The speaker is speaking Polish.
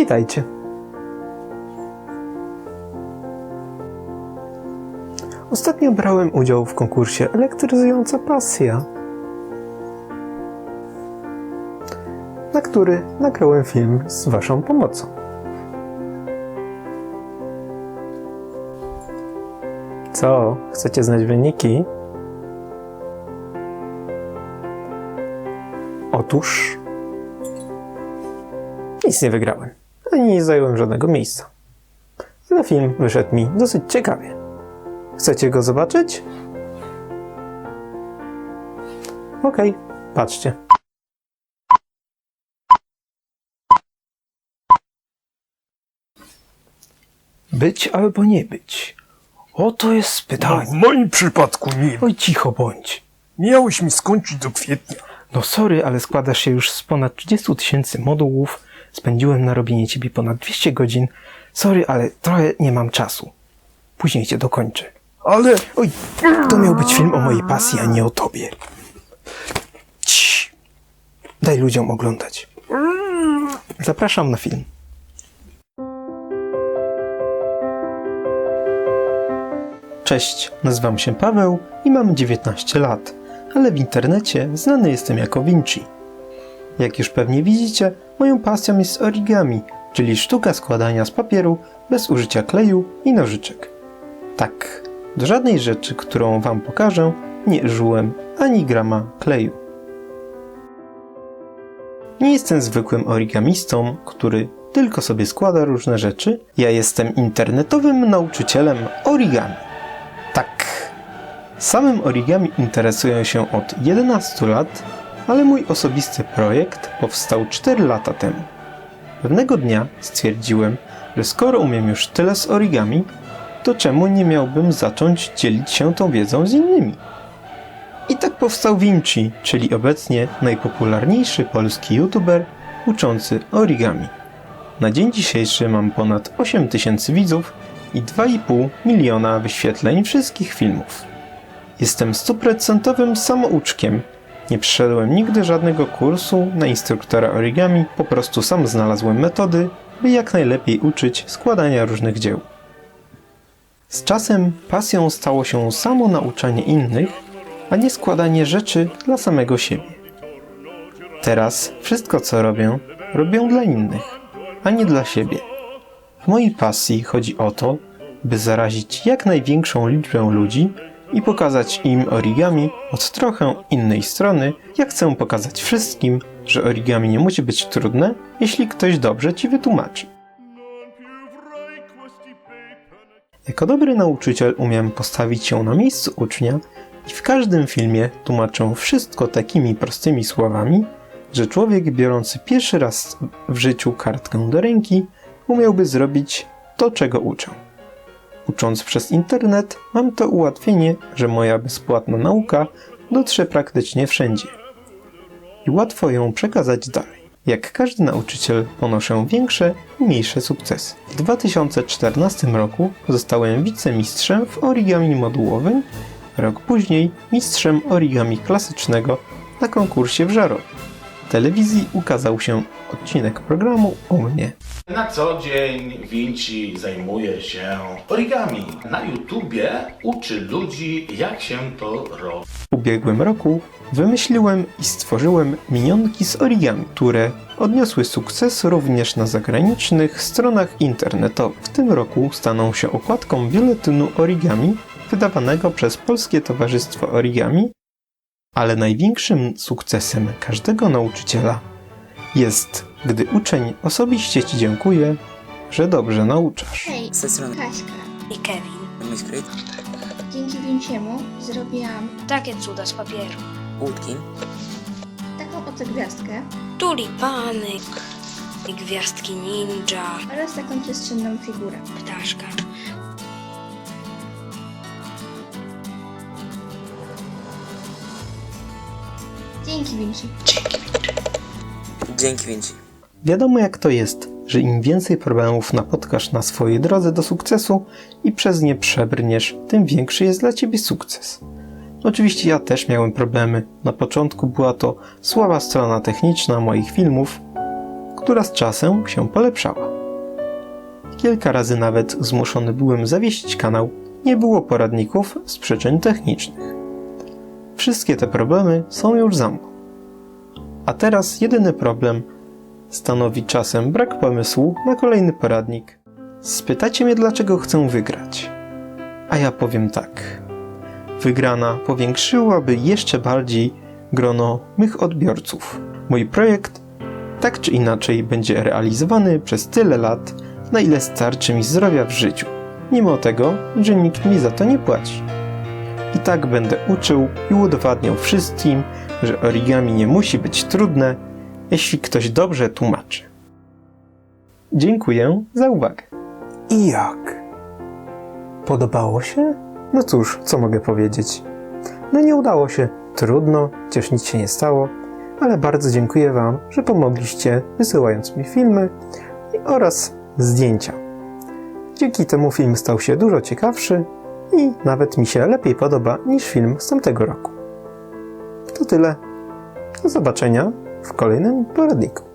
Witajcie. Ostatnio brałem udział w konkursie Elektryzująca Pasja, na który nagrałem film z Waszą pomocą. Co? Chcecie znać wyniki? Otóż nic nie wygrałem, ani nie zająłem żadnego miejsca. Ale film wyszedł mi dosyć ciekawie. Chcecie go zobaczyć? Okej, patrzcie. Być albo nie być. Oto jest No, w pytanie. moim przypadku nie. Oj, cicho bądź. Miałeś mi skończyć do kwietnia. No sorry, ale składasz się już z ponad 30 tysięcy modułów. Spędziłem na robienie ciebie ponad 200 godzin. Sorry, ale trochę nie mam czasu. Później cię dokończę. Ale Oj, to miał być film o mojej pasji, a nie o tobie. Cii. Daj ludziom oglądać. Zapraszam na film. Cześć, nazywam się Paweł i mam 19 lat, ale w internecie znany jestem jako Vinci. Jak już pewnie widzicie, moją pasją jest origami, czyli sztuka składania z papieru bez użycia kleju i nożyczek. Tak, do żadnej rzeczy, którą Wam pokażę, nie użyłem ani grama kleju. Nie jestem zwykłym origamistą, który tylko sobie składa różne rzeczy. Ja jestem internetowym nauczycielem origami. Tak, samym origami interesuję się od 11 lat, ale mój osobisty projekt powstał 4 lata temu. Pewnego dnia stwierdziłem, że skoro umiem już tyle z origami, to czemu nie miałbym zacząć dzielić się tą wiedzą z innymi? I tak powstał Vinci, czyli obecnie najpopularniejszy polski youtuber uczący origami. Na dzień dzisiejszy mam ponad 8000 widzów i 2,5 miliona wyświetleń wszystkich filmów. Jestem stuprocentowym samouczkiem. Nie przeszedłem nigdy żadnego kursu na instruktora origami, po prostu sam znalazłem metody, by jak najlepiej uczyć składania różnych dzieł. Z czasem pasją stało się samo nauczanie innych, a nie składanie rzeczy dla samego siebie. Teraz wszystko co robię, robię dla innych, a nie dla siebie. W mojej pasji chodzi o to, by zarazić jak największą liczbę ludzi i pokazać im origami od trochę innej strony. Ja chcę pokazać wszystkim, że origami nie musi być trudne, jeśli ktoś dobrze ci wytłumaczy. Jako dobry nauczyciel umiem postawić się na miejscu ucznia i w każdym filmie tłumaczę wszystko takimi prostymi słowami, że człowiek biorący pierwszy raz w życiu kartkę do ręki umiałby zrobić to, czego uczę. Ucząc przez internet, mam to ułatwienie, że moja bezpłatna nauka dotrze praktycznie wszędzie. I łatwo ją przekazać dalej. Jak każdy nauczyciel ponoszę większe i mniejsze sukcesy. W 2014 roku zostałem wicemistrzem w origami modułowym, rok później mistrzem origami klasycznego na konkursie w Żarowie. Telewizji ukazał się odcinek programu o mnie. Na co dzień Vinci zajmuje się origami. Na YouTubie uczy ludzi, jak się to robi. W ubiegłym roku wymyśliłem i stworzyłem minionki z origami, które odniosły sukces również na zagranicznych stronach internetowych. W tym roku staną się okładką biuletynu origami wydawanego przez Polskie Towarzystwo Origami, ale największym sukcesem każdego nauczyciela jest, gdy uczeń osobiście Ci dziękuje, że dobrze nauczasz. Hej, Z tej strony Kaśka. i Kevin. Dzięki Vinciemu zrobiłam Takie cuda z papieru. łódki, taką oto gwiazdkę Tulipany i gwiazdki ninja, oraz taką przestrzenną figurę. ptaszka. Dzięki Vinci. dzięki Vinci. Wiadomo jak to jest, że im więcej problemów napotkasz na swojej drodze do sukcesu i przez nie przebrniesz, tym większy jest dla ciebie sukces. Oczywiście ja też miałem problemy. Na początku była to słaba strona techniczna moich filmów, która z czasem się polepszała. Kilka razy nawet zmuszony byłem zawiesić kanał, nie było poradników z przyczyn technicznych. Wszystkie te problemy są już za mną. A teraz jedyny problem stanowi czasem brak pomysłu na kolejny poradnik. Spytacie mnie, dlaczego chcę wygrać. A ja powiem tak. Wygrana powiększyłaby jeszcze bardziej grono mych odbiorców. Mój projekt tak czy inaczej będzie realizowany przez tyle lat, na ile starczy mi zdrowia w życiu, mimo tego, że nikt mi za to nie płaci. I tak będę uczył i udowadniał wszystkim, że origami nie musi być trudne, jeśli ktoś dobrze tłumaczy. Dziękuję za uwagę. I jak? Podobało się? No cóż, co mogę powiedzieć? No nie udało się. Trudno, chociaż nic się nie stało, ale bardzo dziękuję Wam, że pomogliście wysyłając mi filmy oraz zdjęcia. Dzięki temu film stał się dużo ciekawszy i nawet mi się lepiej podoba niż film z tamtego roku. To tyle. Do zobaczenia w kolejnym poradniku.